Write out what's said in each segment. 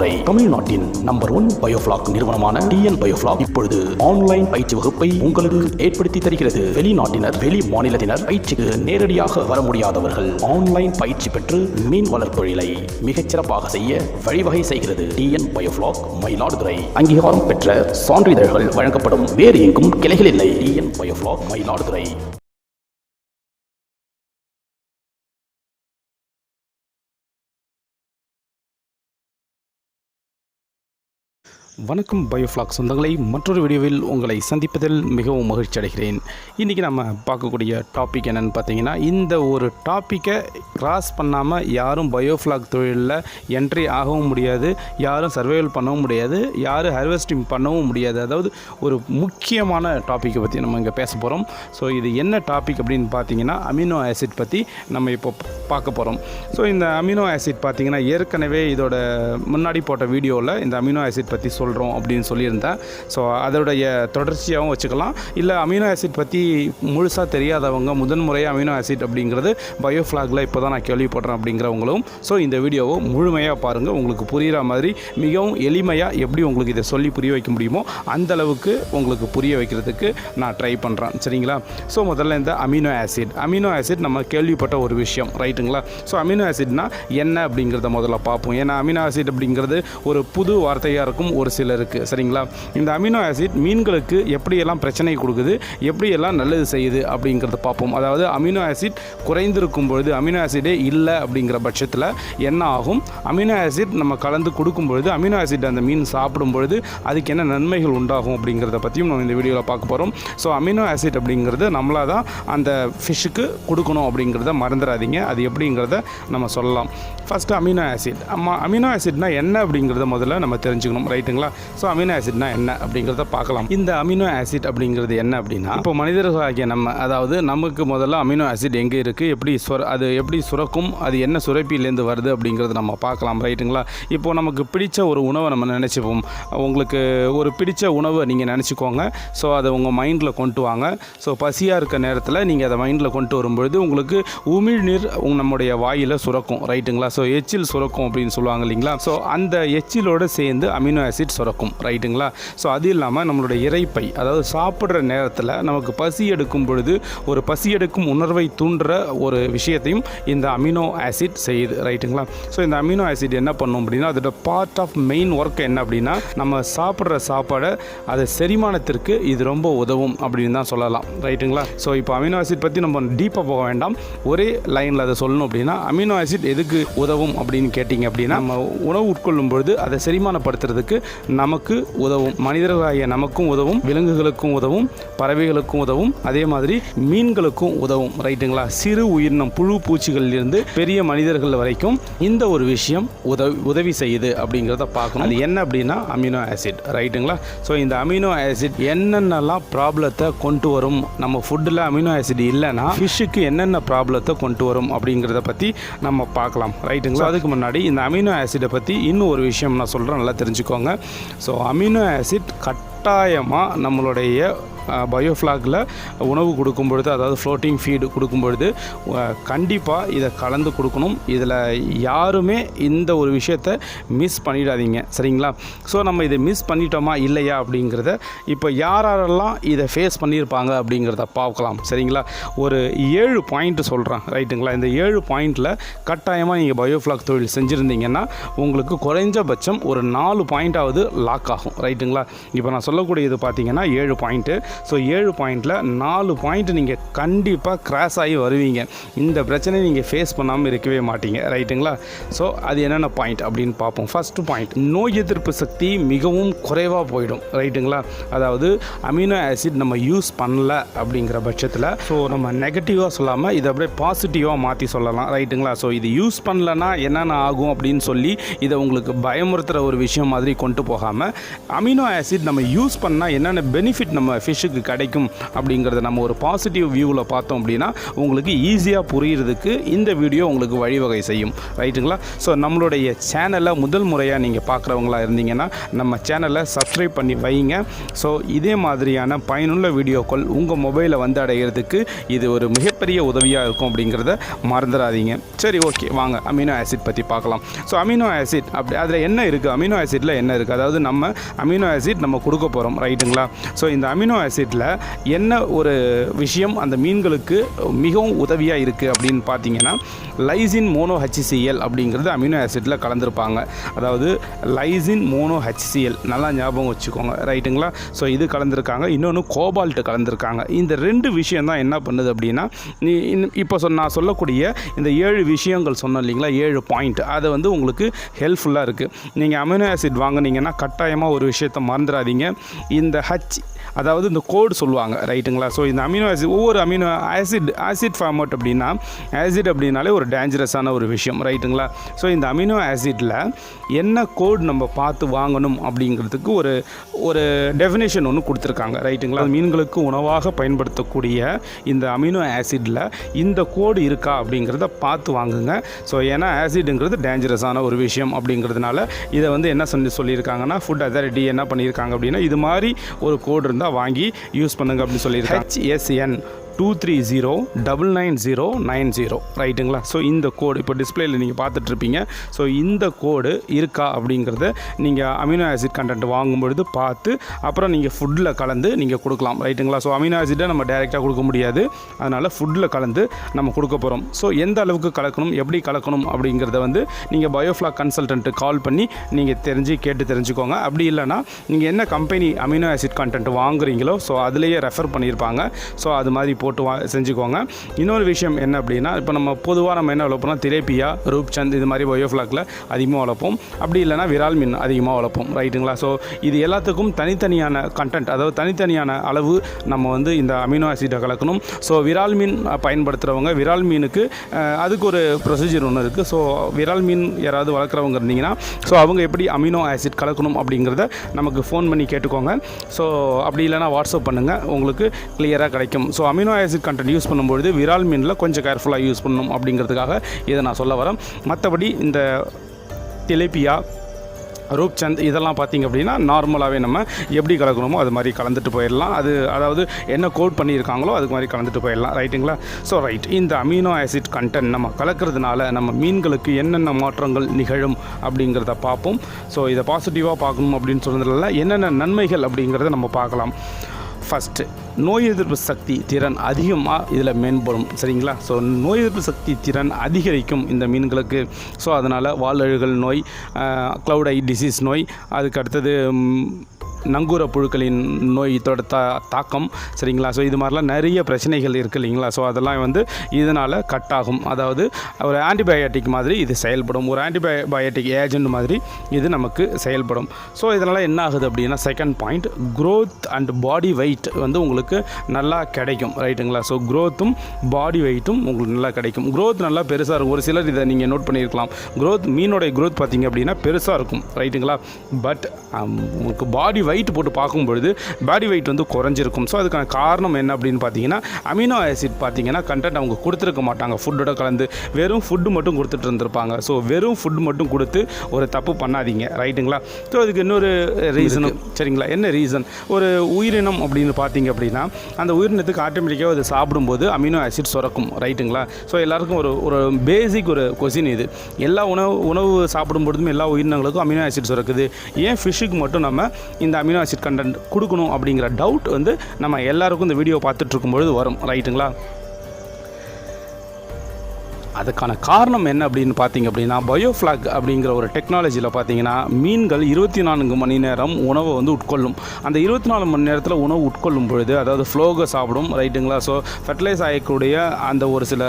மதுரை தமிழ்நாட்டின் number one biofloc நிறுவனமான TN biofloc இப்பொழுது ஆன்லைன் பயிற்சி வகுப்பை உங்களுக்கு ஏற்படுத்தி தருகிறது. வெளிநாட்டினர் வெளி மாநிலத்தினர் பயிற்சிக்கு நேரடியாக வர முடியாதவர்கள் ஆன்லைன் பயிற்சி பெற்று மீன் வளர்ப்பொழிலை மிகச்சிறப்பாக செய்ய வழிவகை செய்கிறது. டிஎன் பயோஃபிளாக் மயிலாடுதுறை அங்கீகாரம் பெற்ற சான்றிதழ்கள் வழங்கப்படும். வேறு எங்கும் கிளைகள் இல்லை. டிஎன் பயோஃபிளாக் மயிலாடுதுறை வணக்கம் பயோஃப்ளாக் சொந்தங்களை மற்றொரு வீடியோவில் உங்களை சந்திப்பதில் மிகவும் மகிழ்ச்சி அடைகிறேன். இன்றைக்கி நம்ம பார்க்கக்கூடிய டாபிக் என்னென்னு பார்த்தீங்கன்னா இந்த ஒரு டாப்பிக்கை கிராஸ் பண்ணாமல் யாரும் பயோஃப்ளாக் தொழிலில் என்ட்ரி ஆகவும் முடியாது யாரும் சர்வைவல் பண்ணவும் முடியாது யாரும் ஹார்வெஸ்டிங் பண்ணவும் முடியாது. அதாவது ஒரு முக்கியமான டாப்பிக்கை பற்றி நம்ம இங்கே பேச போகிறோம் ஸோ இது என்ன டாபிக் அப்படின்னு பார்த்தீங்கன்னா அமினோ ஆசிட் பற்றி நம்ம இப்போ பார்க்க போகிறோம் ஸோ இந்த அமினோ ஆசிட் பார்த்தீங்கன்னா ஏற்கனவே இதோட முன்னாடி போட்ட வீடியோவில் இந்த அமினோ ஆசிட் பற்றி சொல்கிறோம் அப்படின்னு சொல்லியிருந்தேன். ஸோ அதோடைய தொடர்ச்சியாகவும் வச்சுக்கலாம். இல்லை அமினோ ஆசிட் பற்றி முழுசாக தெரியாதவங்க முதன்முறையாக அமினோ ஆசிட் அப்படிங்கிறது பயோஃப்ளாகில் இப்போ தான் நான் கேள்விப்படுறேன் அப்படிங்கிறவங்களும். ஸோ இந்த வீடியோவை முழுமையாக பாருங்கள் உங்களுக்கு புரிகிற மாதிரி மிகவும் எளிமையாக எப்படி உங்களுக்கு இதை சொல்லி புரிய வைக்க முடியுமோ அந்த அளவுக்கு உங்களுக்கு புரிய வைக்கிறதுக்கு நான் ட்ரை பண்ணுறேன் சரிங்களா? ஸோ முதல்ல இந்த அமினோ ஆசிட். அமினோ ஆசிட் நம்ம கேள்விப்பட்ட ஒரு விஷயம் ரைட்டுங்களா? ஸோ அமினோ ஆசிட்னா என்ன அப்படிங்கிறத முதல்ல பார்ப்போம். ஏன்னா அமினோ ஆசிட் அப்படிங்கிறது ஒரு புது வார்த்தையாக இருக்கும் ஒரு சிலருக்கு சரிங்களா? இந்த அமினோ ஆசிட் மீன்களுக்கு எப்படியெல்லாம் பிரச்சனை கொடுக்குது எப்படியெல்லாம் நல்லது செய்யுது அப்படிங்கிறத பார்ப்போம். அதாவது அமினோ ஆசிட் குறைந்திருக்கும் பொழுது அமினோ ஆசிடே இல்லை அப்படிங்கிற பட்சத்தில் என்ன ஆகும்? அமினோ ஆசிட் நம்ம கலந்து கொடுக்கும் பொழுது அமினோ ஆசிட் அந்த மீன் சாப்பிடும் பொழுது அதுக்கு என்ன நன்மைகள் உண்டாகும் அப்படிங்கிறத பற்றியும் நம்ம இந்த வீடியோவில் பார்க்க போகிறோம் ஸோ அமினோ ஆசிட் அப்படிங்கிறது நம்மளாக தான் அந்த ஃபிஷ்ஷுக்கு கொடுக்கணும் அப்படிங்கிறத மறந்துடாதீங்க அது எப்படிங்கிறத நம்ம சொல்லலாம். First amino acid. அம்மா அமினோ ஆசிட்னா என்ன அப்படிங்கிறத முதல்ல நம்ம தெரிஞ்சுக்கணும். ரைட்டுங்களா ஸோ அமினோ ஆசிட்னா என்ன அப்படிங்கிறத பார்க்கலாம். இந்த அமினோ ஆசிட் அப்படிங்கிறது என்ன அப்படின்னா இப்போ மனிதர்களாகிய நம்ம அதாவது நமக்கு முதல்ல அமினோ ஆசிட் எங்கே இருக்குது எப்படி சுர அது எப்படி சுரக்கும் அது என்ன சுரப்பிலேருந்து வருது அப்படிங்கிறது நம்ம பார்க்கலாம் ரைட்டுங்களா இப்போ நமக்கு பிடிச்ச ஒரு உணவை நம்ம நினச்சிப்போம். உங்களுக்கு ஒரு பிடிச்ச உணவை நீங்கள் நினச்சிக்கோங்க. ஸோ அதை உங்கள் மைண்டில் கொண்டு வாங்க. ஸோ பசியாக இருக்க நேரத்தில் நீங்கள் அதை மைண்டில் கொண்டு வரும்பொழுது உங்களுக்கு உமிழ்நீர் உங்க- நம்முடைய வாயில் சுரக்கும் ரைட்டுங்களா ஸோ எச்சில் சுரக்கும் அப்படின்னு சொல்லுவாங்க இல்லைங்களா? ஸோ அந்த எச்சிலோடு சேர்ந்து அமினோ ஆசிட் சுரக்கும் ரைட்டுங்களா? ஸோ அது இல்லாமல் நம்மளுடைய இறைப்பை அதாவது சாப்பிட்ற நேரத்தில் நமக்கு பசி எடுக்கும் பொழுது ஒரு பசி எடுக்கும் உணர்வை தூண்டுற ஒரு விஷயத்தையும் இந்த அமினோ ஆசிட் செய்யுது ரைட்டுங்களா? ஸோ இந்த அமினோ ஆசிட் என்ன பண்ணும் அப்படின்னா அதோட பார்ட் ஆஃப் மெயின் ஒர்க் என்ன அப்படின்னா நம்ம சாப்பிட்ற சாப்பாடை அதை செரிமானத்திற்கு இது ரொம்ப உதவும் அப்படின்னு தான் சொல்லலாம் ரைட்டுங்களா? ஸோ இப்போ அமினோ ஆசிட் பற்றி நம்ம டீப்பாக போக வேண்டாம். ஒரே லைனில் அதை சொல்லணும் அப்படின்னா அமினோ ஆசிட் எதுக்கு உதவும் அப்படின்னு கேட்டிங்க அப்படின்னா நம்ம உணவு உட்கொள்ளும் பொழுது அதை செரிமானப்படுத்துறதுக்கு நமக்கு உதவும் மனிதர்களாகிய நமக்கும் உதவும் விலங்குகளுக்கும் உதவும் பறவைகளுக்கும் உதவும் அதே மாதிரி மீன்களுக்கும் உதவும் ரைட்டுங்களா? சிறு உயிரினம் புழு பூச்சிகளில் இருந்து பெரிய மனிதர்கள் வரைக்கும் இந்த ஒரு விஷயம் உதவி உதவி செய்யுது அப்படிங்கிறத பார்க்கணும். அது என்ன அப்படின்னா அமினோ ஆசிட் ரைட்டுங்களா? ஸோ இந்த அமினோ ஆசிட் என்னென்னலாம் ப்ராப்ளத்தை கொண்டு வரும்? நம்ம ஃபுட்டில் அமினோ ஆசிட் இல்லைன்னா ஃபிஷ்ஷுக்கு என்னென்ன ப்ராப்ளத்தை கொண்டு வரும் அப்படிங்கிறத பற்றி நம்ம பார்க்கலாம் ரைட்டுங்களா? அதுக்கு முன்னாடி இந்த அமினோ ஆசிடை பற்றி இன்னும் ஒரு விஷயம் நான் சொல்கிறேன் நல்லா தெரிஞ்சுக்கோங்க. ஸோ அமினோ ஆசிட் கட் கட்டாயமாக நம்மளுடைய பயோஃப்ளாகில் உணவு கொடுக்கும் பொழுது அதாவது ஃப்ளோட்டிங் ஃபீடு கொடுக்கும் பொழுது கண்டிப்பாக இதை கலந்து கொடுக்கணும். இதில் யாருமே இந்த ஒரு விஷயத்தை மிஸ் பண்ணிடாதீங்க. சரிங்களா? ஸோ நம்ம இதை மிஸ் பண்ணிட்டோமா இல்லையா அப்படிங்கிறத இப்போ யாரெல்லாம் இதை ஃபேஸ் பண்ணியிருப்பாங்க அப்படிங்கிறத பார்க்கலாம். சரிங்களா? ஒரு ஏழு பாயிண்ட் சொல்கிறேன் ரைட்டுங்களா? இந்த ஏழு பாயிண்டில் கட்டாயமாக நீங்கள் பயோஃப்ளாக் தொழில் செஞ்சுருந்தீங்கன்னா உங்களுக்கு குறைஞ்சபட்சம் ஒரு நாலு பாயிண்ட்டாவது லாக் ஆகும் ரைட்டுங்களா? இப்போ நான் சொல்லக்கூடியது பார்த்தீங்கன்னா ஏழு பாயிண்ட்டு ஸோ ஏழு பாயிண்டில் நாலு பாயிண்ட் நீங்கள் கண்டிப்பாக கிராஸ் ஆகி வருவீங்க. இந்த பிரச்சனையை நீங்கள் ஃபேஸ் பண்ணாமல் இருக்கவே மாட்டீங்க. ரைட்டுங்களா ஸோ அது என்னென்ன பாயிண்ட் அப்படின்னு பார்ப்போம். ஃபஸ்ட்டு பாயிண்ட் நோய் எதிர்ப்பு சக்தி மிகவும் குறைவாக போயிடும். ரைட்டுங்களா அதாவது அமினோ ஆசிட் நம்ம யூஸ் பண்ணல அப்படிங்கிற பட்சத்தில் ஸோ நம்ம நெகட்டிவாக சொல்லாமல் இதை அப்படியே பாசிட்டிவாக மாற்றி சொல்லலாம். ரைட்டுங்களா ஸோ இது யூஸ் பண்ணலன்னா என்னென்ன ஆகும் அப்படின்னு சொல்லி இதை உங்களுக்கு பயமுறுத்துகிற ஒரு விஷயம் மாதிரி கொண்டு போகாமல் அமினோ ஆசிட் நம்ம யூஸ் பண்ணால் என்னென்ன பெனிஃபிட் நம்ம ஃபிஷ்ஷுக்கு கிடைக்கும் அப்படிங்கிறத நம்ம ஒரு பாசிட்டிவ் வியூவில் பார்த்தோம் அப்படின்னா உங்களுக்கு ஈஸியாக புரியுறதுக்கு இந்த வீடியோ உங்களுக்கு வழிவகை செய்யும். ரைட்டுங்களா ஸோ நம்மளுடைய சேனலை முதல் முறையாக நீங்கள் பார்க்குறவங்களா இருந்தீங்கன்னா நம்ம சேனலை சப்ஸ்கிரைப் பண்ணி வைங்க. ஸோ இதே மாதிரியான பயனுள்ள வீடியோக்கள் உங்கள் மொபைலில் வந்து அடைகிறதுக்கு இது ஒரு மிகப்பெரிய உதவியாக இருக்கும் அப்படிங்கிறத மறந்துடாதீங்க. சரி ஓகே வாங்க. அமினோ ஆசிட் பற்றி பார்க்கலாம். ஸோ அமினோ ஆசிட் அப்படி அதில் என்ன இருக்குது அமினோ ஆசிட்டில் என்ன இருக்குது அதாவது நம்ம அமினோ ஆசிட் நம்ம கொடுக்க போகிறோம் ரைட்டுங்களா? ஸோ இந்த அமினோ ஆசிட்டில் என்ன ஒரு விஷயம் அந்த மீன்களுக்கு மிகவும் உதவியாக இருக்குது அப்படின்னு பார்த்தீங்கன்னா லைசின் மோனோ ஹச்சிசிஎல் அப்படிங்கிறது அமினோ ஆசிட்டில் கலந்துருப்பாங்க. அதாவது லைசின் மோனோ ஹச்சிசிஎல் நல்லா ஞாபகம் வச்சுக்கோங்க ரைட்டுங்களா? ஸோ இது கலந்துருக்காங்க. இன்னொன்று கோபால்ட்டு கலந்துருக்காங்க. இந்த ரெண்டு விஷயம் தான் என்ன பண்ணுது அப்படின்னா நீ இப்போ சொன்ன நான் சொல்லக்கூடிய இந்த ஏழு விஷயங்கள் சொன்னோம் இல்லைங்களா ஏழு பாயிண்ட் அது வந்து உங்களுக்கு ஹெல்ப்ஃபுல்லாக இருக்குது நீங்கள் அமினோ ஆசிட் வாங்குனீங்கன்னா கட்டாயமாக ஒரு விஷயத்தை மறந்துடாதீங்க. இந்த ஹஜ் அதாவது இந்த கோடு சொல்லுவாங்க ரைட்டுங்களா? ஸோ இந்த அமினோ ஆசிட் ஒவ்வொரு அமினோ ஆசிட் ஆசிட் ஃபார்மட் அப்படின்னா ஆசிட் அப்படின்னாலே ஒரு டேஞ்சரஸான ஒரு விஷயம் ரைட்டுங்களா? ஸோ இந்த அமினோ ஆசிட்டில் என்ன கோட் நம்ம பார்த்து வாங்கணும் அப்படிங்கிறதுக்கு ஒரு ஒரு டெஃபினேஷன் ஒன்று கொடுத்துருக்காங்க ரைட்டுங்களா? மீன்களுக்கு உணவாக பயன்படுத்தக்கூடிய இந்த அமினோ ஆசிட்டில் இந்த கோடு இருக்கா அப்படிங்கிறத பார்த்து வாங்குங்க. ஸோ ஏன்னா ஆசிடுங்கிறது டேஞ்சரஸான ஒரு விஷயம் அப்படிங்கிறதுனால இதை வந்து என்ன சொல்லி சொல்லியிருக்காங்கன்னா ஃபுட் அத்தாரிட்டி என்ன பண்ணியிருக்காங்க அப்படின்னா இது மாதிரி ஒரு கோடு இருந்தால் வாங்கி யூஸ் பண்ணுங்க அப்படின்னு சொல்லியிருக்காங்க. HSN two three zero double nine zero nine zero ரைட்டுங்களா ஸோ இந்த கோடு இப்போ டிஸ்பிளேயில் நீங்கள் பார்த்துட்ருப்பீங்க. ஸோ இந்த கோடு இருக்கா அப்படிங்கிறத நீங்கள் அமினோ ஆசிட் கண்டென்ட் வாங்கும்பொழுது பார்த்து அப்புறம் நீங்கள் ஃபுட்டில் கலந்து நீங்கள் கொடுக்கலாம். ரைட்டுங்களா ஸோ அமினோ ஆசிட்டை நம்ம டைரெக்டாக கொடுக்க முடியாது. அதனால் ஃபுட்டில் கலந்து நம்ம கொடுக்க போகிறோம் ஸோ எந்த அளவுக்கு கலக்கணும் எப்படி கலக்கணும் அப்படிங்கிறத வந்து நீங்கள் பயோஃப்ளாக் கன்சல்டன்ட்டு கால் பண்ணி நீங்கள் தெரிஞ்சு கேட்டு தெரிஞ்சுக்கோங்க. அப்படி இல்லைனா நீங்கள் என்ன கம்பெனி அமினோ ஆசிட் கண்டென்ட் வாங்குறீங்களோ ஸோ அதுலேயே ரெஃபர் பண்ணியிருப்பாங்க. ஸோ அது மாதிரி போட்டு வா செஞ்சுக்கோங்க. இன்னொரு விஷயம் என்ன அப்படின்னா இப்போ நம்ம பொதுவாக நம்ம என்ன வளர்ப்போம்னா திரேப்பியா ரூப்சந்த் இது மாதிரி பயோஃப்ளாக்கில் அதிகமாக வளர்ப்போம். அப்படி இல்லைனா விரால் மீன் அதிகமாக வளர்ப்போம். ரைட்டுங்களா ஸோ இது எல்லாத்துக்கும் தனித்தனியான கண்டென்ட் அதாவது தனித்தனியான அளவு நம்ம வந்து இந்த அமினோ ஆசிட்டை கலக்கணும். ஸோ விரால் மீன் பயன்படுத்துகிறவங்க விரால் மீனுக்கு அதுக்கு ஒரு ப்ரொசீஜர் ஒன்று இருக்குது ஸோ விரால் மீன் யாராவது வளர்க்குறவங்க இருந்தீங்கன்னா ஸோ அவங்க எப்படி அமினோ ஆசிட் கலக்கணும் அப்படிங்கிறத நமக்கு ஃபோன் பண்ணி கேட்டுக்கோங்க. ஸோ அப்படி இல்லைனா வாட்ஸ்அப் பண்ணுங்கள் உங்களுக்கு கிளியராக கிடைக்கும். So amino acid content use பண்ணும்பொழுது விரால் மீனில் கொஞ்சம் கேர்ஃபுல்லாக யூஸ் பண்ணணும் அப்படிங்கிறதுக்காக இதை நான் சொல்ல வரேன். மற்றபடி இந்த டிலேப்பியா ரூப்சந்த் இதெல்லாம் பார்த்திங்க அப்படின்னா நார்மலாகவே நம்ம எப்படி கலக்கணுமோ அது மாதிரி கலந்துட்டு போயிடலாம். அது அதாவது என்ன கோட் பண்ணியிருக்காங்களோ அதுக்கு மாதிரி கலந்துட்டு போயிடலாம். ரைட்டுங்களா ஸோ ரைட் இந்த அமினோ ஆசிட் கண்டென்ட் நம்ம கலக்கிறதுனால நம்ம மீன்களுக்கு என்னென்ன மாற்றங்கள் நிகழும் அப்படிங்கிறத பார்ப்போம். ஸோ இதை பாசிட்டிவாக பார்க்கணும் அப்படின்னு சொன்னதில் என்னென்ன நன்மைகள் அப்படிங்கிறத நம்ம பார்க்கலாம். ஃபஸ்ட்டு நோய் எதிர்ப்பு சக்தி திறன் அதிகமாக இதில் மேம்படும். சரிங்களா? ஸோ நோய் எதிர்ப்பு சக்தி திறன் அதிகரிக்கும் இந்த மீன்களுக்கு. ஸோ அதனால் வாழழுகல் நோய் க்ளவுட் ஐ டிசீஸ் நோய் அதுக்கு அடுத்தது நங்கூர புழுக்களின் நோய் தா தாக்கம் சரிங்களா? ஸோ இது மாதிரிலாம் நிறைய பிரச்சனைகள் இருக்குது இல்லைங்களா? ஸோ அதெல்லாம் வந்து இதனால் கட் ஆகும். அதாவது ஒரு ஆன்டிபயோட்டிக் மாதிரி இது செயல்படும். ஒரு ஆன்டிபயோட்டிக் ஏஜென்ட் மாதிரி இது நமக்கு செயல்படும். ஸோ இதனால் என்ன ஆகுது அப்படின்னா second point growth and body weight வந்து உங்களுக்கு நல்லா கிடைக்கும் ரைட்டுங்களா? ஸோ க்ரோத்தும் பாடி வெயிட்டும் உங்களுக்கு நல்லா கிடைக்கும். க்ரோத் நல்லா பெருசாக இருக்கும். ஒரு சிலர் இதை நீங்கள் நோட் பண்ணியிருக்கலாம். க்ரோத் மீனோடைய க்ரோத் பார்த்தீங்க அப்படின்னா பெருசாக இருக்கும் ரைட்டுங்களா? பட் உங்களுக்கு பாடி வெயிட் போட்டு பார்க்கும்பொழுது பாடி வெயிட் வந்து குறைஞ்சிருக்கும். ஸோ அதுக்கான காரணம் என்ன அப்படின்னு பார்த்தீங்கன்னா அமினோ ஆசிட் பார்த்தீங்கன்னா கண்டென்ட் அவங்க கொடுத்துருக்க மாட்டாங்க. ஃபுட்டோட கலந்து வெறும் ஃபுட்டு மட்டும் கொடுத்துட்டு இருந்திருப்பாங்க. ஸோ வெறும் ஃபுட் மட்டும் கொடுத்து ஒரு தப்பு பண்ணாதீங்க. ரைட்டுங்களா ஸோ அதுக்கு இன்னொரு ரீசனும் சரிங்களா? என்ன ரீசன் ஒரு உயிரினம் அப்படின்னு பார்த்தீங்க அப்படின்னா அந்த உயிரினத்துக்கு ஆட்டோமேட்டிக்காக அது சாப்பிடும்போது அமினோ ஆசிட் சுரக்கும். ரைட்டுங்களா ஸோ எல்லாருக்கும் ஒரு ஒரு பேசிக் ஒரு கொஸ்டின் இது. எல்லா உணவு உணவு சாப்பிடும்பொழுதும் எல்லா உயிரினங்களுக்கும் அமினோ ஆசிட் சுரக்குது. ஏன் ஃபிஷ்ஷுக்கு மட்டும் நம்ம இந்த அமினோ ஆசிட் கண்டென்ட் கொடுக்கணும் அப்படிங்கிற டவுட் வந்து நம்ம எல்லாருக்கும் இந்த வீடியோ பார்த்துட்ருக்கும் பொழுது வரும் ரைட்டுங்களா அதுக்கான காரணம் என்ன அப்படின்னு பார்த்தீங்க அப்படின்னா பயோஃப்ளாக் அப்படிங்கிற ஒரு டெக்னாலஜியில் பார்த்தீங்கன்னா மீன்கள் இருபத்தி நான்கு மணி நேரம் உணவை வந்து உட்கொள்ளும். அந்த இருபத்தி நாலு மணி நேரத்தில் உணவு உட்கொள்ளும் பொழுது அதாவது ஃப்ளோகை சாப்பிடும் ரைட்டுங்களா? ஸோ ஃபர்டிலைஸ் ஆகக்கூடிய அந்த ஒரு சில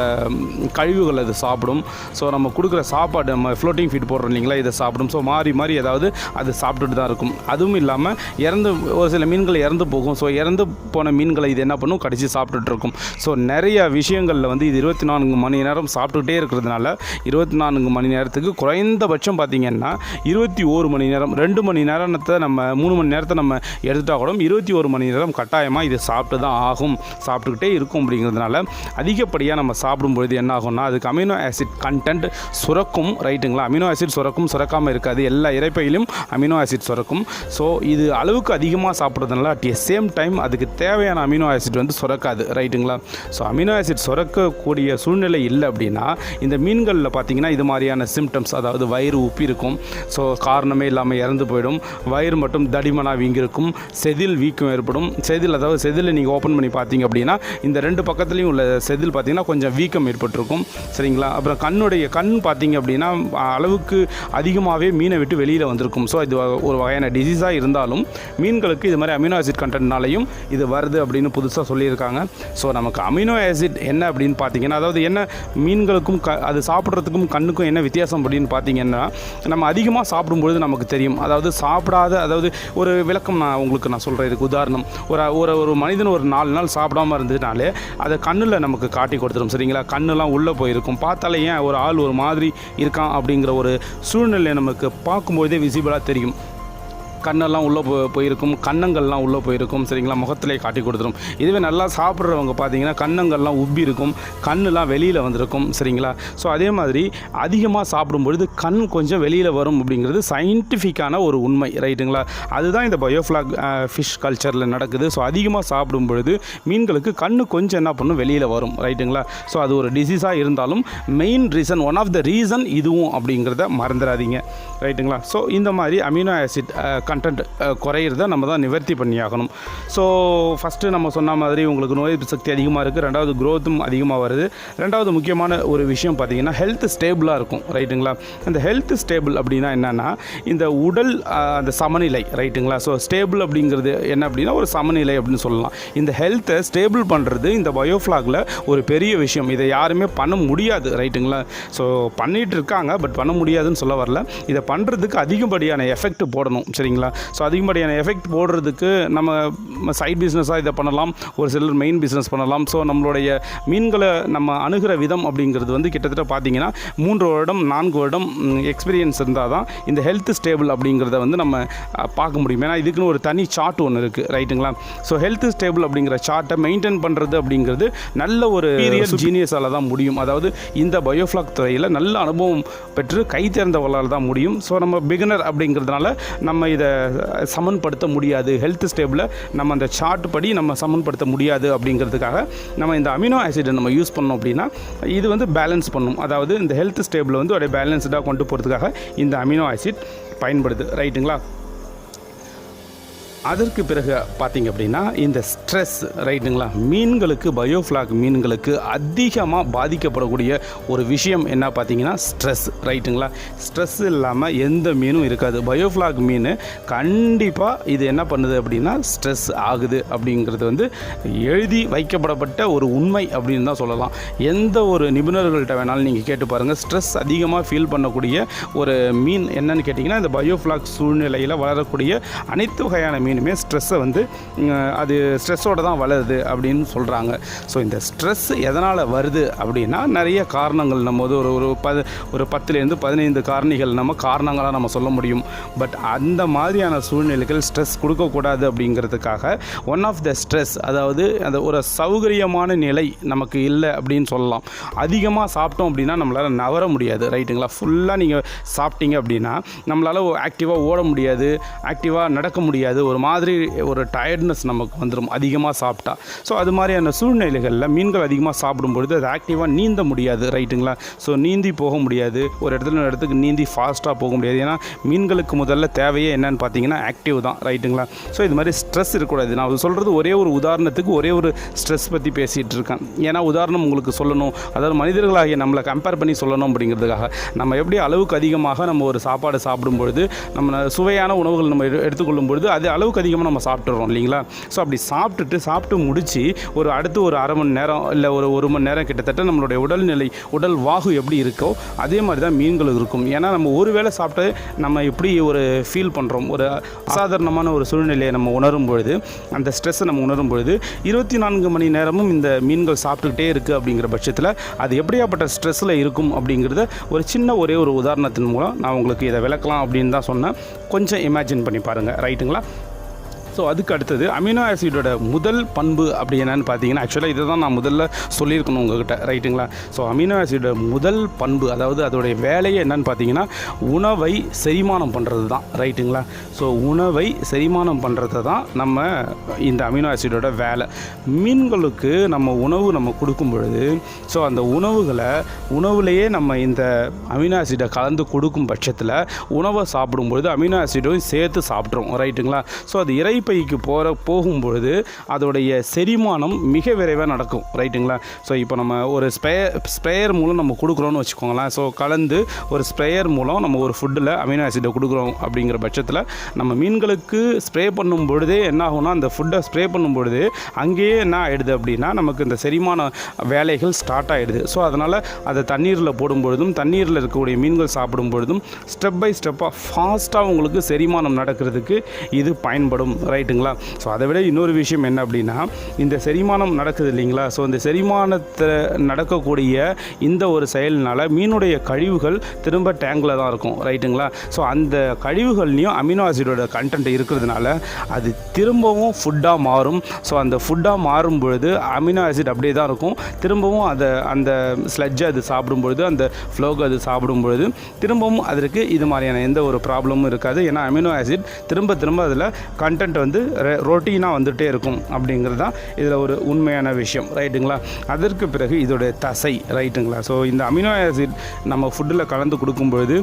கழிவுகள் அது சாப்பிடும். ஸோ நம்ம கொடுக்குற சாப்பாடு நம்ம ஃப்ளோட்டிங் ஃபீட் போடுறோம் இல்லைங்களா? இதை சாப்பிடும். ஸோ மாறி மாறி ஏதாவது அது சாப்பிட்டுட்டு தான் இருக்கும். அதுவும் இல்லாமல் இறந்து ஒரு சில மீன்கள் இறந்து போகும். ஸோ இறந்து போன மீன்களை இது என்ன பண்ணும்? கடிச்சு சாப்பிட்டுட்டு இருக்கும். ஸோ நிறைய விஷயங்களில் வந்து இது இருபத்தி நான்கு மணி நேரம் சாப்பிட்டு சாப்பிட்டுக்கிட்டே இருக்கிறதுனால இருபத்தி நான்கு மணி நேரத்துக்கு குறைந்தபட்சம் பார்த்திங்கன்னா இருபத்தி ஓரு மணி நேரம் ரெண்டு மணி நேரத்தை நம்ம மூணு மணி நேரத்தை நம்ம எடுத்துட்டா கூட இருபத்தி ஒரு மணி நேரம் கட்டாயமாக இது சாப்பிட்டு தான் ஆகும் சாப்பிட்டுக்கிட்டே இருக்கும் அப்படிங்கிறதுனால அதிகப்படியாக நம்ம சாப்பிடும்பொழுது என்ன ஆகும்னா அதுக்கு அமினோ ஆசிட் கண்டென்ட் சுரக்கும் ரைட்டுங்களா? அமினோ ஆசிட் சுரக்கும் சுரக்காமல் இருக்காது. எல்லா இறைப்பையிலும் அமினோ ஆசிட் சுரக்கும். ஸோ இது அளவுக்கு அதிகமாக சாப்பிட்றதுனால அட் எ சேம் டைம் அதுக்கு தேவையான அமினோ ஆசிட் வந்து சுரக்காது ரைட்டுங்களா? ஸோ அமினோ ஆசிட் சுரக்கக்கூடிய சூழ்நிலை இல்லை அப்படின்னா இந்த மீன்களில் பார்த்தீங்கன்னா இது மாதிரியான சிம்டம்ஸ் அதாவது வயிறு உப்பி இருக்கும். ஸோ காரணமே இல்லாமல் இறந்து போயிடும். வயிறு மட்டும் தடிமனாக வீங்கிருக்கும் செதில் வீக்கம் ஏற்படும். செதில் அதாவது செதிலை நீங்கள் ஓப்பன் பண்ணி பார்த்தீங்க அப்படின்னா இந்த ரெண்டு பக்கத்துலேயும் உள்ள செதில் பார்த்தீங்கன்னா கொஞ்சம் வீக்கம் ஏற்பட்டிருக்கும். சரிங்களா? அப்புறம் கண்ணுடைய கண் பார்த்தீங்க அப்படின்னா அளவுக்கு அதிகமாகவே மீனை விட்டு வெளியில் வந்திருக்கும். ஸோ இது ஒரு வகையான டிசீஸாக இருந்தாலும் மீன்களுக்கு இது மாதிரி அமினோ ஆசிட் கண்டென்ட்னாலையும் இது வருது அப்படின்னு புதுசாக சொல்லியிருக்காங்க. ஸோ நமக்கு அமினோ ஆசிட் என்ன அப்படின்னு பார்த்தீங்கன்னா அதாவது என்ன கண்ணுக்கும் க அது சாப்பிட்றதுக்கும் கண்ணுக்கும் என்ன வித்தியாசம் அப்படின்னு பார்த்தீங்கன்னா நம்ம அதிகமாக சாப்பிடும்பொழுது நமக்கு தெரியும். அதாவது சாப்பிடாத அதாவது ஒரு விளக்கம் நான் உங்களுக்கு நான் சொல்கிறேன் இதுக்கு உதாரணம். ஒரு ஒரு ஒரு மனிதன் ஒரு நாலு நாள் சாப்பிடாம இருந்ததுனாலே அதை கண்ணில் நமக்கு காட்டி கொடுத்துரும் சரிங்களா? கண்ணுலாம் உள்ளே போயிருக்கும். பார்த்தாலே ஏன் ஒரு ஆள் ஒரு மாதிரி இருக்கான் அப்படிங்கிற ஒரு சூழ்நிலை நமக்கு பார்க்கும்போதே விசிபிளாக தெரியும். கண்ணெல்லாம் உள்ளே போ போயிருக்கும் கன்னங்கள்லாம் உள்ளே போயிருக்கும் சரிங்களா? முகத்திலே காட்டி கொடுத்துரும். இதுவே நல்லா சாப்பிட்றவங்க பார்த்தீங்கன்னா கன்னங்கள்லாம் உப்பி இருக்கும் கண்ணுலாம் வெளியில் வந்திருக்கும் சரிங்களா? ஸோ அதே மாதிரி அதிகமாக சாப்பிடும்பொழுது கண் கொஞ்சம் வெளியில் வரும் அப்படிங்கிறது சயின்டிஃபிக்கான ஒரு உண்மை ரைட்டுங்களா? அதுதான் இந்த பயோஃப்ளாக் ஃபிஷ் கல்ச்சரில் நடக்குது. ஸோ அதிகமாக சாப்பிடும் பொழுது மீன்களுக்கு கண்ணு கொஞ்சம் என்ன பண்ணும்? வெளியில் வரும் ரைட்டுங்களா? ஸோ அது ஒரு டிசீஸாக இருந்தாலும் main reason one of the reason இதுவும் அப்படிங்கிறத மறந்துடாதீங்க ரைட்டுங்களா? ஸோ இந்த மாதிரி அமினோ ஆசிட் கண்டென்ட் குறையிறத நம்ம தான் நிவர்த்தி பண்ணியாகணும். ஸோ ஃபஸ்ட்டு நம்ம சொன்ன மாதிரி உங்களுக்கு நோய் எதிர்ப்பு சக்தி அதிகமாக இருக்குது ரெண்டாவது க்ரோத்தும் அதிகமாக வருது. ரெண்டாவது முக்கியமான ஒரு விஷயம் பார்த்தீங்கன்னா ஹெல்த் ஸ்டேபிளாக இருக்கும். ரைட்டுங்களா அந்த ஹெல்த் ஸ்டேபிள் அப்படின்னா என்னென்னா இந்த உடல் அந்த சமநிலை. ரைட்டுங்களா ஸோ ஸ்டேபிள் அப்படிங்கிறது என்ன அப்படின்னா ஒரு சமநிலை அப்படின்னு சொல்லலாம். இந்த ஹெல்த்தை ஸ்டேபிள் பண்ணுறது இந்த பயோஃப்ளாகில் ஒரு பெரிய விஷயம். இதை யாருமே பண்ண முடியாது. ரைட்டுங்களா ஸோ பண்ணிகிட்டு இருக்காங்க பட் பண்ண முடியாதுன்னு சொல்ல வரல. இதை பண்ணுறதுக்கு அதிகப்படியான எஃபெக்ட் போடணும். சரிங்களா? ஸோ அதிகப்படியான எஃபெக்ட் போடுறதுக்கு நம்ம சைட் பிஸ்னஸாக இதை பண்ணலாம். ஒரு சிலர் மெயின் பிஸ்னஸ் பண்ணலாம். ஸோ நம்மளுடைய மீன்களை நம்ம அணுகிற விதம் அப்படிங்கிறது வந்து கிட்டத்தட்ட பார்த்தீங்கன்னா மூன்று வருடம் நான்கு வருடம் எக்ஸ்பீரியன்ஸ் இருந்தால் தான் இந்த ஹெல்த் ஸ்டேபிள் அப்படிங்கிறத வந்து நம்ம பார்க்க முடியும். ஏன்னா இதுக்குன்னு ஒரு தனி சார்ட் ஒன்று இருக்குது ரைட்டுங்களா ஸோ ஹெல்த் ஸ்டேபிள் அப்படிங்கிற சார்ட்டை மெயின்டைன் பண்ணுறது அப்படிங்கிறது நல்ல ஒரு ஜீனியஸால் தான் முடியும். அதாவது இந்த பயோஃப்ளாக் துறையில் நல்ல அனுபவம் பெற்று கை தேர்ந்தவர்களால் தான் முடியும். ஸோ நம்ம பிகினர் அப்படிங்கிறதுனால நம்ம இதை சமன்படுத்த முடியாது. ஹெல்த் ஸ்டேபிளை நம்ம அந்த சார்ட் படி நம்ம சமன்படுத்த முடியாது அப்படிங்கிறதுக்காக நம்ம இந்த அமினோ ஆசிடை நம்ம யூஸ் பண்ணோம் அப்படின்னா இது வந்து பேலன்ஸ் பண்ணும். அதாவது இந்த ஹெல்த் ஸ்டேபிளை வந்து அப்படியே பேலன்ஸ்டாக கொண்டு போகிறதுக்காக இந்த அமினோ ஆசிட் பயன்படுது. ரைட்டுங்களா அதற்கு பிறகு பார்த்தீங்க அப்படின்னா இந்த ஸ்ட்ரெஸ் ரைட்டுங்களா மீன்களுக்கு பயோஃப்ளாக் மீன்களுக்கு அதிகமாக பாதிக்கப்படக்கூடிய ஒரு விஷயம் என்ன பார்த்தீங்கன்னா ஸ்ட்ரெஸ் ரைட்டுங்களா ஸ்ட்ரெஸ் இல்லாமல் எந்த மீனும் இருக்காது. பயோஃப்ளாக் மீன் கண்டிப்பாக இது என்ன பண்ணுது அப்படின்னா ஸ்ட்ரெஸ் ஆகுது அப்படிங்கிறது வந்து எழுதி வைக்கப்படப்பட்ட ஒரு உண்மை அப்படின்னு தான் சொல்லலாம். எந்த ஒரு நிபுணர்கள்ட்ட வேணாலும் நீங்கள் கேட்டு பாருங்கள் ஸ்ட்ரெஸ் அதிகமாக ஃபீல் பண்ணக்கூடிய ஒரு மீன் என்னன்னு கேட்டிங்கன்னா இந்த பயோஃப்ளாக் சூழ்நிலையில் வளரக்கூடிய அனைத்து வகையான மீன் மீனுமே ஸ்ட்ரெஸ்ஸை வந்து அது ஸ்ட்ரெஸ்ஸோடு தான் வளருது அப்படின்னு சொல்கிறாங்க ஸோ இந்த ஸ்ட்ரெஸ் எதனால் வருது அப்படின்னா நிறைய காரணங்கள். நம்ம வந்து ஒரு ஒரு பது ஒரு பத்துலேருந்து பதினைந்து காரணிகள் நம்ம காரணங்களாக நம்ம சொல்ல முடியும். பட் அந்த மாதிரியான சூழ்நிலைகள் ஸ்ட்ரெஸ் கொடுக்கக்கூடாது அப்படிங்கிறதுக்காக ஒன் ஆஃப் த ஸ்ட்ரெஸ் அதாவது அந்த ஒரு சௌகரியமான நிலை நமக்கு இல்லை அப்படின்னு சொல்லலாம். அதிகமாக சாப்பிட்டோம் அப்படின்னா நம்மளால் நவர முடியாது ரைட்டுங்களா? ஃபுல்லாக நீங்கள் சாப்பிட்டீங்க அப்படின்னா நம்மளால் ஆக்டிவாக ஓட முடியாது ஆக்டிவாக நடக்க முடியாது ஒரு மாதிரி ஒரு டயர்ட்னஸ் நமக்கு வந்துடும் அதிகமாக சாப்பிட்டா. ஸோ அது மாதிரியான சூழ்நிலைகளில் மீன்கள் அதிகமாக சாப்பிடும் பொழுது அது ஆக்டிவாக நீந்த முடியாது ரைட்டுங்களா ஸோ நீந்தி போக முடியாது. ஒரு இடத்துல ஒரு இடத்துக்கு நீந்தி ஃபாஸ்ட்டாக போக முடியாது. ஏன்னா மீன்களுக்கு முதல்ல தேவையே என்னன்னு பார்த்தீங்கன்னா ஆக்டிவ் தான் ரைட்டுங்களா ஸோ இது மாதிரி ஸ்ட்ரெஸ் இருக்கக்கூடாது. நான் சொல்கிறது ஒரே ஒரு உதாரணத்துக்கு ஒரே ஒரு ஸ்ட்ரெஸ் பற்றி பேசிகிட்டு இருக்கேன். ஏன்னா உதாரணம் உங்களுக்கு சொல்லணும். அதாவது மனிதர்களாகிய நம்மளை கம்பேர் பண்ணி சொல்லணும் அப்படிங்கிறதுக்காக. நம்ம எப்படி அளவுக்கு அதிகமாக நம்ம ஒரு சாப்பாடு சாப்பிடும் பொழுது நம்ம சுவையான உணவுகள் நம்ம எடுத்துக்கொள்ளும் பொழுது அது அளவு அளவுக்கு அதிகமாக நம்ம சாப்பிட்றோம் இல்லைங்களா? ஸோ அப்படி சாப்பிட்டுட்டு சாப்பிட்டு முடித்து ஒரு அடுத்து ஒரு அரை மணி நேரம் இல்லை ஒரு ஒரு மணி நேரம் கிட்டத்தட்ட நம்மளுடைய உடல்நிலை உடல் வாகு எப்படி இருக்கோ அதே மாதிரி தான் மீன்கள் இருக்கும். ஏன்னா நம்ம ஒரு வேளை சாப்பிட்டு நம்ம எப்படி ஒரு ஃபீல் பண்ணுறோம் ஒரு அசாதாரணமான ஒரு சூழ்நிலையை நம்ம உணரும் பொழுது அந்த ஸ்ட்ரெஸ்ஸை நம்ம உணரும் பொழுது இருபத்தி நான்கு மணி நேரமும் இந்த மீன்கள் சாப்பிட்டுக்கிட்டே இருக்குது அப்படிங்கிற பட்சத்தில் அது எப்படியாப்பட்ட ஸ்ட்ரெஸ்ஸில் இருக்கும் அப்படிங்கிறத ஒரு சின்ன ஒரே ஒரு உதாரணத்தின் மூலம் நான் உங்களுக்கு இதை விளக்கலாம் அப்படின்னு தான் சொன்னேன். கொஞ்சம் இமேஜின் பண்ணி பாருங்கள் ரைட்டுங்களா ஸோ அதுக்கு அடுத்தது அமினோ ஆசிடோட முதல் பண்பு அப்படி என்னன்னு பார்த்தீங்கன்னா ஆக்சுவலாக இதை தான் நான் முதல்ல சொல்லியிருக்கணும் உங்ககிட்ட ரைட்டுங்களா ஸோ அமினோ ஆசிடோட முதல் பண்பு அதாவது அதோடைய வேலையே என்னன்னு பார்த்தீங்கன்னா உணவை செரிமானம் பண்ணுறது தான் ரைட்டுங்களா ஸோ உணவை செரிமானம் பண்ணுறது தான் நம்ம இந்த அமினோ ஆசிடோட வேலை. மீன்களுக்கு நம்ம உணவு நம்ம கொடுக்கும் பொழுது ஸோ அந்த உணவுகளை உணவுலேயே நம்ம இந்த அமினோ ஆசிடை கலந்து கொடுக்கும் பட்சத்தில் உணவை சாப்பிடும்பொழுது அமினோ ஆசிடும் சேர்த்து சாப்பிட்றோம் ரைட்டுங்களா ஸோ அது இறை இறைப்பைக்கு போகிற போகும்பொழுது அதோடைய செரிமானம் மிக விரைவாக நடக்கும். ரைட்டுங்களா? ஸோ இப்போ நம்ம ஒரு ஸ்ப்ரேயர் ஸ்ப்ரேயர் மூலம் நம்ம கொடுக்குறோன்னு வச்சுக்கோங்களேன். ஸோ கலந்து ஒரு ஸ்ப்ரேயர் மூலம் நம்ம ஒரு ஃபுட்டில் அமினோ ஆசிடை கொடுக்குறோம் அப்படிங்கிற பட்சத்தில் நம்ம மீன்களுக்கு ஸ்ப்ரே பண்ணும் பொழுதே என்ன ஆகும்னா அந்த ஃபுட்டை ஸ்ப்ரே பண்ணும் பொழுது அங்கேயே என்ன ஆகிடுது அப்படின்னா நமக்கு இந்த செரிமான வேலைகள் ஸ்டார்ட் ஆகிடுது ஸோ அதனால் அதை தண்ணீரில் போடும் பொழுதும் தண்ணீரில் இருக்கக்கூடிய மீன்கள் சாப்பிடும் பொழுதும் ஸ்டெப் பை ஸ்டெப்பாக ஃபாஸ்ட்டாக உங்களுக்கு செரிமானம் நடக்கிறதுக்கு இது பயன்படும். ரைட்டுங்களா? ஸோ அதை விட இன்னொரு விஷயம் என்ன அப்படின்னா இந்த செரிமானம் நடக்குது இல்லைங்களா? ஸோ இந்த செரிமானத்தை நடக்கக்கூடிய இந்த ஒரு செயல்னால் மீனுடைய கழிவுகள் திரும்ப டேங்கில் தான் இருக்கும் ரைட்டுங்களா? ஸோ அந்த கழிவுகள்லையும் அமினோ ஆசிடோட கண்டென்ட் இருக்கிறதுனால அது திரும்பவும் ஃபுட்டாக மாறும். ஸோ அந்த ஃபுட்டாக மாறும் பொழுது அமினோ ஆசிட் அப்படியே தான் இருக்கும். திரும்பவும் அதை அந்த ஸ்லட்ஜை அது சாப்பிடும் பொழுது அந்த ஃப்ளோக்கு அது சாப்பிடும் பொழுது திரும்பவும் அதற்கு இது மாதிரியான எந்த ஒரு ப்ராப்ளமும் இருக்காது. ஏன்னா அமினோ ஆசிட் திரும்ப திரும்ப அதில் கண்டென்ட் வந்து ரொட்டீனாக வந்துகிட்டே இருக்கும் அப்படிங்கிறது தான் இதில் ஒரு உண்மையான விஷயம் ரைட்டுங்களா அதற்கு பிறகு இதோட தசை ரைட்டுங்களா ஸோ இந்த அமினோ ஆசிட் நம்ம ஃபுட்டில் கலந்து கொடுக்கும்பொழுது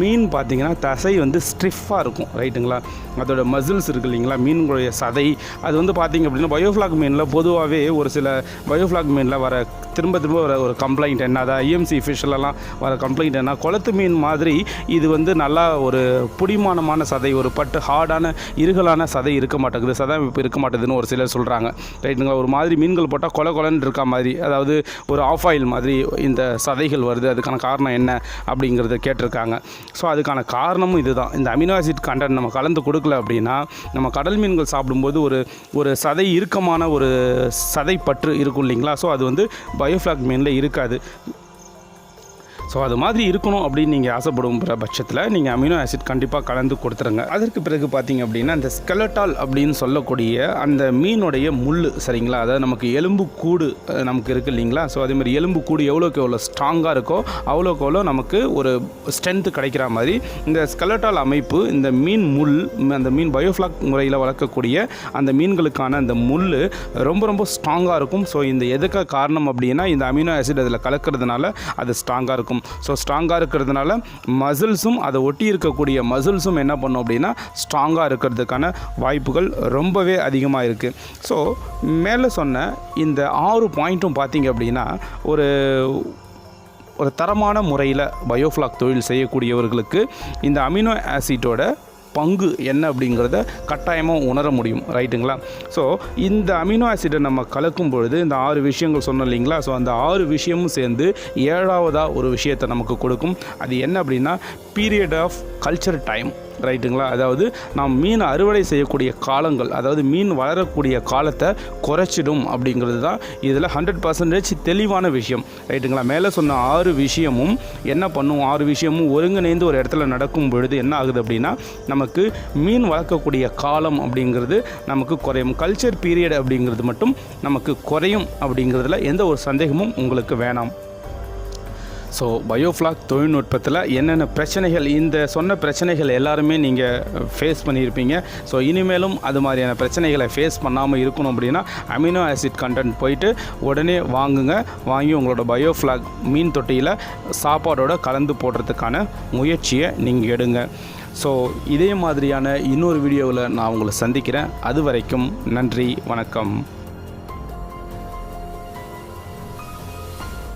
மீன் பார்த்திங்கன்னா தசை வந்து ஸ்ட்ரிஃபாக இருக்கும் ரைட்டுங்களா அதோட மசில்ஸ் இருக்கு இல்லைங்களா? மீன்களுடைய சதை. அது வந்து பார்த்திங்க அப்படின்னா பயோஃப்ளாக் மீனில் பொதுவாகவே ஒரு சில பயோஃப்ளாக் மீனில் வர திரும்ப திரும்ப வர ஒரு கம்ப்ளைண்ட் என்ன? அதாவது ஐஎம்சி ஃபிஷ்லலாம் வர கம்ப்ளைண்ட் என்ன? குளத்து மீன் மாதிரி இது வந்து நல்லா ஒரு புடிமானமான சதை ஒரு பட்டு ஹார்டான இருகலான சதை இருக்க மாட்டேங்குது சதாமிப்பு இப்போ இருக்க மாட்டேதுன்னு ஒரு சிலர் சொல்கிறாங்க ரைட்டுங்களா ஒரு மாதிரி மீன்கள் போட்டால் கொலை கொலன்னு இருக்க மாதிரி அதாவது ஒரு ஆஃப் ஆயில் மாதிரி இந்த சதைகள் வருது அதுக்கான காரணம் என்ன அப்படிங்கிறத கேட்டிருக்காங்க. ஸோ அதுக்கான காரணமும் இதுதான். இந்த அமினோ ஆசிட் கண்டென்ட் நம்ம கலந்து கொடுக்கல அப்படின்னா நம்ம கடல் மீன்கள் சாப்பிடும்போது ஒரு ஒரு சதை இறுக்கமான ஒரு சதை பற்று இருக்கும் இல்லைங்களா? ஸோ அது வந்து பயோஃப்ளாக் மீனில் இருக்காது. ஸோ அது மாதிரி இருக்கணும் அப்படின்னு நீங்கள் ஆசைப்படும் பட்சத்தில் நீங்கள் அமினோ ஆசிட் கண்டிப்பாக கலந்து கொடுத்துருங்க. அதற்கு பிறகு பார்த்தீங்க அப்படின்னா இந்த ஸ்கெலட்டால் அப்படின்னு சொல்லக்கூடிய அந்த மீனுடைய முள் சரிங்களா? அதாவது நமக்கு எலும்பு கூடு நமக்கு இருக்குது இல்லைங்களா? ஸோ அதே மாதிரி எலும்பு கூடு எவ்வளோக்கு எவ்வளோ ஸ்ட்ராங்காக இருக்கோ அவ்வளோக்கு எவ்வளோ நமக்கு ஒரு ஸ்ட்ரென்த்து கிடைக்கிற மாதிரி இந்த ஸ்கெலட்டால் அமைப்பு இந்த மீன் முள் அந்த மீன் பயோஃப்ளாக் முறையில் வளர்க்கக்கூடிய அந்த மீன்களுக்கான அந்த முள் ரொம்ப ரொம்ப ஸ்ட்ராங்காக இருக்கும். ஸோ இந்த எதுக்கு காரணம் அப்படின்னா இந்த அமினோ ஆசிட் அதில் கலக்கிறதுனால அது ஸ்ட்ராங்காக இருக்கும். ஸோ ஸ்ட்ராங்காக இருக்கிறதுனால மசில்ஸும் அதை ஒட்டி இருக்கக்கூடிய மசில்ஸும் என்ன பண்ணும் அப்படின்னா ஸ்ட்ராங்காக இருக்கிறதுக்கான வாய்ப்புகள் ரொம்பவே அதிகமாக இருக்குது ஸோ மேலே சொன்ன இந்த ஆறு பாயிண்ட்டும் பார்த்திங்க அப்படின்னா ஒரு ஒரு தரமான முறையில் பயோஃப்ளாக் தொழில் செய்யக்கூடியவர்களுக்கு இந்த அமினோ ஆசிட்டோட பங்கு என்ன அப்படிங்கிறத கட்டாயமாக உணர முடியும். ரைட்டுங்களா? ஸோ இந்த அமினோ ஆசிடை நம்ம கலக்கும் பொழுது இந்த ஆறு விஷயங்கள் சொன்னோம் இல்லைங்களா? ஸோ அந்த ஆறு விஷயமும் சேர்ந்து ஏழாவதாக ஒரு விஷயத்தை நமக்கு கொடுக்கும். அது என்ன அப்படின்னா பீரியட் ஆஃப் கல்ச்சர் டைம் ரைட்டுங்களா? அதாவது நாம் மீன் அறுவடை செய்யக்கூடிய காலங்கள் அதாவது மீன் வளரக்கூடிய காலத்தை குறைச்சிடும் அப்படிங்கிறது தான் இதில் ஹண்ட்ரட் பர்சன்டேஜ் தெளிவான விஷயம். ரைட்டுங்களா? மேலே சொன்ன ஆறு விஷயமும் என்ன பண்ணும்? ஆறு விஷயமும் ஒருங்கிணைந்து ஒரு இடத்துல நடக்கும் பொழுது என்ன ஆகுது அப்படின்னா நமக்கு மீன் வளர்க்கக்கூடிய காலம் அப்படிங்கிறது நமக்கு குறையும். கல்ச்சர் பீரியட் அப்படிங்கிறது மட்டும் நமக்கு குறையும் அப்படிங்கிறதுல எந்த ஒரு சந்தேகமும் உங்களுக்கு வேணாம். ஸோ பயோஃப்ளாக் தொழில்நுட்பத்தில் என்னென்ன பிரச்சனைகள் இந்த சொன்ன பிரச்சனைகள் எல்லாருமே நீங்கள் ஃபேஸ் பண்ணியிருப்பீங்க. ஸோ இனிமேலும் அது மாதிரியான பிரச்சனைகளை ஃபேஸ் பண்ணாமல் இருக்கணும் அப்படின்னா அமினோ ஆசிட் கண்டென்ட் போயிட்டு உடனே வாங்குங்க. வாங்கி உங்களோட பயோஃப்ளாக் மீன் தொட்டியில் சாப்பாடோட கலந்து போடுறதுக்கான முயற்சியை நீங்கள் எடுங்க. ஸோ இதே மாதிரியான இன்னொரு வீடியோவில் நான் உங்களை சந்திக்கிறேன். அது வரைக்கும் நன்றி வணக்கம்.